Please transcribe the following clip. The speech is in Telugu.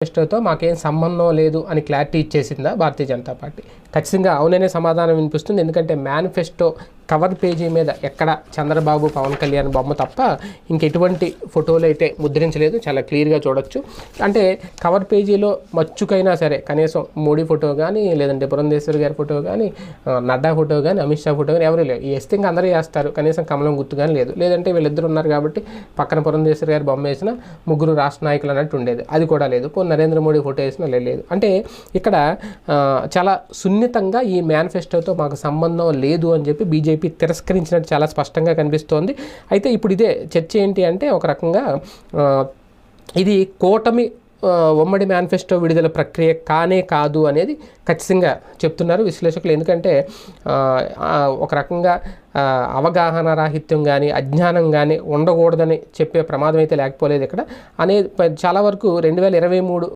మేనిఫెస్టోతో మాకేం సంబంధం లేదు అని క్లారిటీ ఇచ్చేసిందా భారతీయ జనతా పార్టీ? ఖచ్చితంగా అవుననే సమాధానం వినిపిస్తుంది. ఎందుకంటే మేనిఫెస్టో కవర్ పేజీ మీద ఎక్కడ చంద్రబాబు పవన్ కళ్యాణ్ బొమ్మ తప్ప ఇంకెటువంటి ఫోటోలు అయితే ముద్రించలేదు. చాలా క్లియర్గా చూడొచ్చు. అంటే కవర్ పేజీలో మచ్చుకైనా సరే కనీసం మోడీ ఫోటో కానీ లేదంటే పురంధేశ్వర్ గారి ఫోటో కానీ నడ్డా ఫోటో కానీ అమిత్ షా ఫోటో కానీ ఎవరు లేవు వేస్తే ఇంకా అందరూ వేస్తారు. కనీసం కమలం గుర్తు కానీ లేదు. లేదంటే వీళ్ళిద్దరు ఉన్నారు కాబట్టి పక్కన పురంధేశ్వర్ గారి బొమ్మ వేసిన ముగ్గురు రాష్ట్ర నాయకులు అన్నట్టు ఉండేది. అది కూడా లేదు. పోనీ నరేంద్ర మోడీ ఫోటో వేసినా లేదు. అంటే ఇక్కడ చాలా సున్నితంగా ఈ మేనిఫెస్టోతో మాకు సంబంధం లేదు అని చెప్పి బీజేపీ తిరస్కరించినట్టు చాలా స్పష్టంగా కనిపిస్తోంది. అయితే ఇప్పుడు ఇదే చర్చ ఏంటి అంటే ఒక రకంగా ఇది కూటమి ఉమ్మడి మేనిఫెస్టో విడుదల ప్రక్రియ కానే కాదు అనేది ఖచ్చితంగా చెప్తున్నారు విశ్లేషకులు. ఎందుకంటే ఒక రకంగా అవగాహన రాహిత్యం కానీ అజ్ఞానం కానీ ఉండకూడదని చెప్పే ప్రమాదం అయితే లేకపోలేదు ఇక్కడ. అనే చాలా వరకు రెండు వేల ఇరవై మూడు